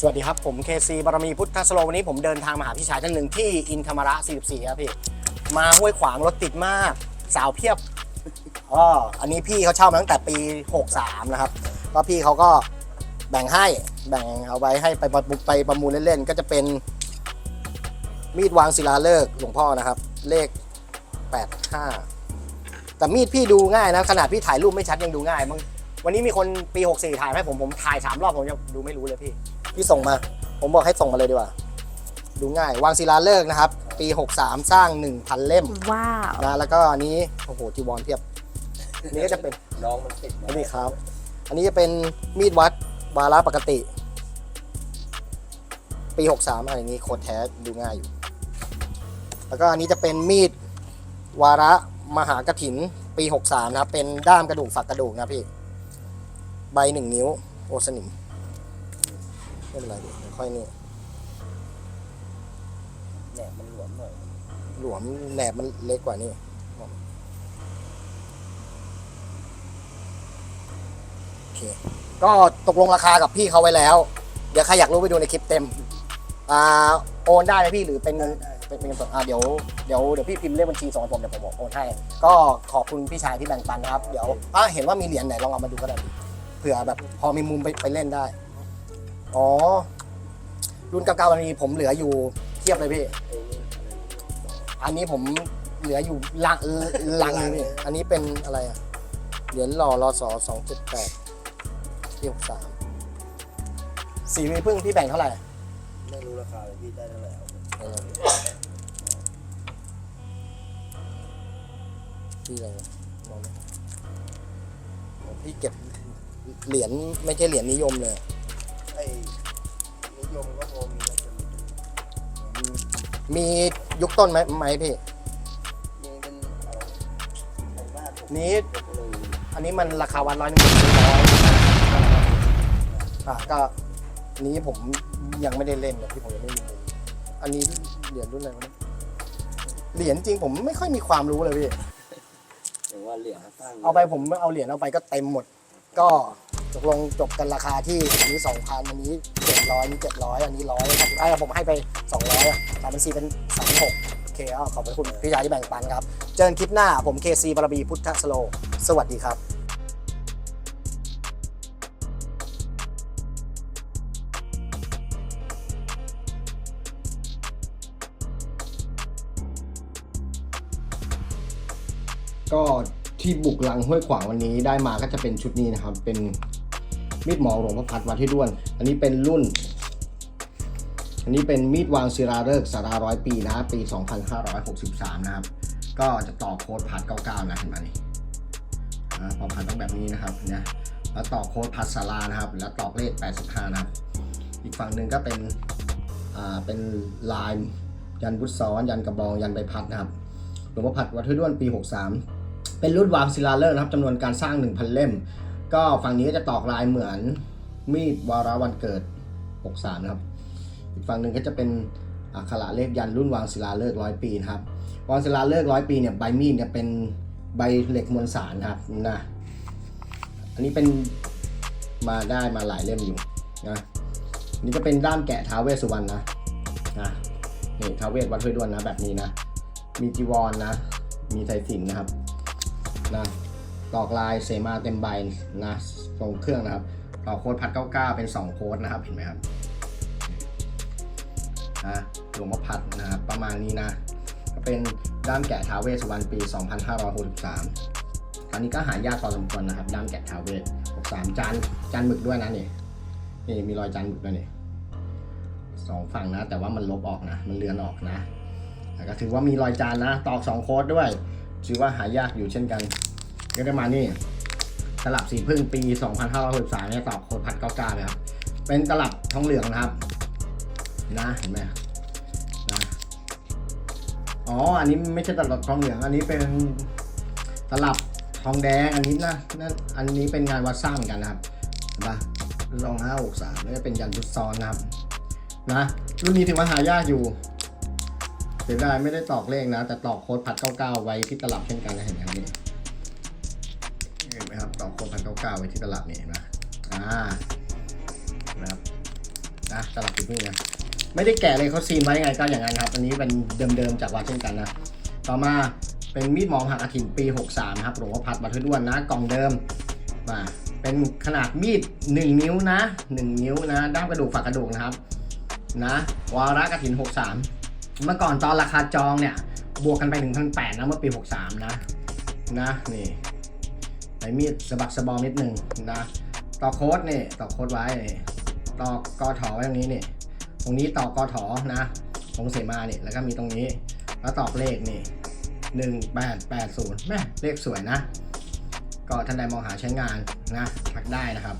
สวัสดีครับ ผมเคซีบารมีพุทธสโลวันนี้ผมเดินทางมาหาพี่ชายท่านหนึ่งที่อินธรรมระ 44 ครับพี่ มาห้วยขวางรถติดมาก สาวเพียบอ๋ออันนี้พี่เขาเช่ามาตั้งแต่ปี 63 นะครับก็พี่เขาก็แบ่งให้แบ่งเอาไว้ให้ไปปไปประมูลเล่นๆ ก็จะเป็นมีดวางศิลาฤกษ์หลวงพ่อนะครับ เลข 85 แต่มีดพี่ดูง่ายนะ ขนาดพี่ถ่ายรูปไม่ชัดยังดูง่ายมั้งวันนี้มีคนปี 64 ถ่ายให้ผม ผมถ่ายสามรอบผมยังดูไม่รู้เลยพี่ พี่ส่งมา ผมบอกให้ส่งมาเลยดีกว่า ดูง่าย วางศิลาฤกษ์นะครับ ปี 63 สร้าง 1,000 เล่มว้าว นะแล้วก็อันนี้ โอ้โหจีวรเพียบอันนี้ก็จะเป็นน้องมันติดอันนี้ครับ อันนี้จะเป็นมีดวัดวาระปกติ ปี 63อะไรนี้โคตรแท้ดูง่ายอยู่ แล้วก็อันนี้จะเป็นมีดวาระมหากถิน ปี 63 นะครับ เป็นด้ามกระดูกฝักกระดูกนะพี่ ใบหนึ่งนิ้ว โอสนิม ไม่เป็นไรดิเดี๋ยวค่อยนี่แหนบมันหลวมหน่อย หลวมแหนบมันเล็กกว่านี่โอเค ก็ตกลงราคากับพี่เขาไว้แล้ว เดี๋ยวใครอยากรู้ไปดูในคลิปเต็ม อ่า โอนได้ไหมพี่หรือเป็นเงินเป็นเป็นเงินสดอ่าเดี๋ยวเดี๋ยวเดี๋ยวพี่พิมพ์เลขบัญชีส่งให้ผมเดี๋ยวผมบอกโอนให้ ก็ขอบคุณพี่ชายที่แบ่งปันนะครับ เดี๋ยวอะเห็นว่ามีเหรียญไหนลองเอามาดูก็ได้พี่เผื่อแบบพอมีมุมไปไปเล่นได้ อ๋อ รุ่นเก่าๆมันมีผมเหลืออยู่เทียบเลยพี่เอ้ยอันนี้ผมเหลืออยู่ลังลังนึงนี่อันนี้เป็นอะไรอะเหรียญหล่อรอสอสองเจ็ดแปดที่หกสามสีมีพึ่งพี่แบ่งเท่าไหร่ไม่รู้ราคาเลยพี่ได้เท่าไหร่เอาเออพี่อะไรนะมองไม่เห็นพี่เก็บเหรียญไม่ใช่เหรียญนิยมเลยไอ้ นิยมก็พอมีนะจะมีมียุคต้นไหมไหมพี่ มีเป็นอะไรไอ้บ้านผมนี้เด็กเลยอันนี้มันราคาวันร้อยหนึ่งร้อยอะก็อันนี้ผมยังไม่ได้เล่นเลยที่ผมยังไม่มีเล่นอันนี้เหรียญรุ่นอะไรวะเนี่ยเหรียญจริงผมไม่ค่อยมีความรู้เลยพี่ อย่างว่าเหรียญตั้งเอาไปผมเอาเหรียญเอาไปก็เต็มหมด ก็ ตกลงจบกันราคาที่อันนี้สองพันอันนี้เจ็ดร้อยอันนี้เจ็ดร้อยอันนี้ร้อยไอ้ผมให้ไปสองร้อยอะสามพันสี่เป็นสามหกโอเคอะขอบคุณพี่ชายที่แบ่งปันครับ เจอกันคลิปหน้าผมเคซีบารบีพุทธสโล สวัสดีครับก็ที่บุกลังห้วยขวางวันนี้ได้มาก็จะเป็นชุดนี้นะครับ เป็น มีดหมอหลวงพ่อพัดวัดที่ด้วน อันนี้เป็นรุ่น อันนี้เป็นมีดวางศิลาฤกษ์สาราร้อยปีนะปี 2563 นะครับ ก็จะต่อโค้ดพัด99นะเห็นไหมนี่พอพัดต้องแบบนี้นะครับนะแล้วต่อโค้ดพัดสารานะครับ แล้วตอกเลข 85 นะครับ อีกฝั่งหนึ่งก็เป็นอ่าเป็นลายยันบุษซ้อนยันกระบองยันใบพัดนะครับหลวงพ่อพัดวัดห้วยด้วนปี 63 เป็นรุ่นวางศิลาฤกษ์นะครับจำนวนการสร้าง 1,000 เล่ม ก็ฝั่งนี้ก็จะตอกลายเหมือนมีดวาระวันเกิด 63 นะครับ อีกฝั่งหนึ่งก็จะเป็นอักขระเลขยันรุ่นวางศิลาฤกษ์ร้อยปีนะครับวางศิลาฤกษ์ร้อยปีเนี่ยใบมีดเนี่ยเป็นใบเหล็กมวลสารครับนะอันนี้เป็นมาได้มาหลายเล่มอยู่นะอันนี่ก็เป็นด้ามแกะท้าเวสสุวรรณนะนะนี่ท้าเวสวัดห้วยด้วนนะแบบนี้นะ มีจีวรนนะ มีไทยสินนะครับนะ ตอกลายเสมาเต็มใบนะทรงเครื่องนะครับต่อโค้ดพัด99เป็น 2 โค้ดนะครับเห็นไหมครับนะหลวงพ่อพัดนะครับประมาณนี้นะเป็นด้ามแกะทาวเวสวรรณปี 2563อันนี้ก็หายากพอสมควรนะครับด้ามแกะทาวเวส63จานจานหมึกด้วยนะนี่นี่มีรอยจานหมึกด้วยนี่สองฝั่งนะ แต่ว่ามันลบออกนะ มันเลือนออกนะแต่ก็ถือว่ามีรอยจานนะ ตอกสองโค้ดด้วย ถือว่าหายากอยู่เช่นกัน ก็ได้มานี่ตลับสีพึ่งปี 2563เนี่ยตอกโค้ดพัด99นะครับ เป็นตลับทองเหลืองนะครับ นะเห็นไหมนะอ๋อ อันนี้ไม่ใช่ตลับทองเหลือง อันนี้เป็นตลับทองแดง อันนี้นะนั่นอันนี้เป็นงานวัดสร้างเหมือนกันนะครับเห็นปะลองห้าหกสามแล้วก็เป็นยันพุทซ้อนนะครับ นะ รุ่นนี้ถือว่าหายากอยู่เสียดายไม่ได้ตอกเลขนะ แต่ตอกโค้ดพัด99ไว้ที่ตลับเช่นกันนะเห็นไหมครับนี่ เห็นไหมครับตอกโค้ดพัด99ไว้ที่ตลับนี่เห็นไหมอ่านไหมครับนะสำหรับคลิปนี้นะไม่ได้แกะเลยเขาซีนไว้ไงก็อย่างนั้นครับ อันนี้เป็นเดิมๆจากวัดเช่นกันนะต่อมาเป็นมีดมองหักกระถินปี 63 ครับหลวงพ่อพัดวัดห้วยด้วนนะกล่องเดิมมาเป็นขนาดมีด 1 นิ้วนะ 1 นิ้วนะ ด้ามกระดูกฝักกระดูกนะครับนะวาระกระถิน 63 เมื่อก่อนตอนราคาจองเนี่ย บวกกันไป 1,800นะเมื่อปี 63 นะ นะนี่ ช้มีดสะบักสะบอมนิดหนึ่งนะต่อโค้ดนี่ต่อโค้ดไว้ต่อกอถอไว้ตรงนี้นี่ตรงนี้ต่อกอถอนะตรงเสมาเนี่ยแล้วก็มีตรงนี้แล้วตอกเลขนี่หนึ่งแปดแปดศูนย์แม่เลขสวยนะ ก็ท่านใดมองหาใช้งานนะทักได้นะครับ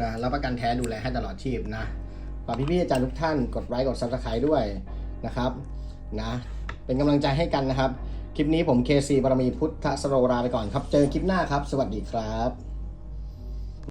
นะรับประกันแท้ดูแลให้ตลอดชีพนะฝากพี่ๆอาจารย์ทุกท่านกดไลค์กดซับสไครต์ด้วยนะครับนะเป็นกำลังใจให้กันนะครับ คลิปนี้ผมเคซีบารมีพุทธสโรราไปก่อนครับ เจอคลิปหน้าครับ สวัสดีครับ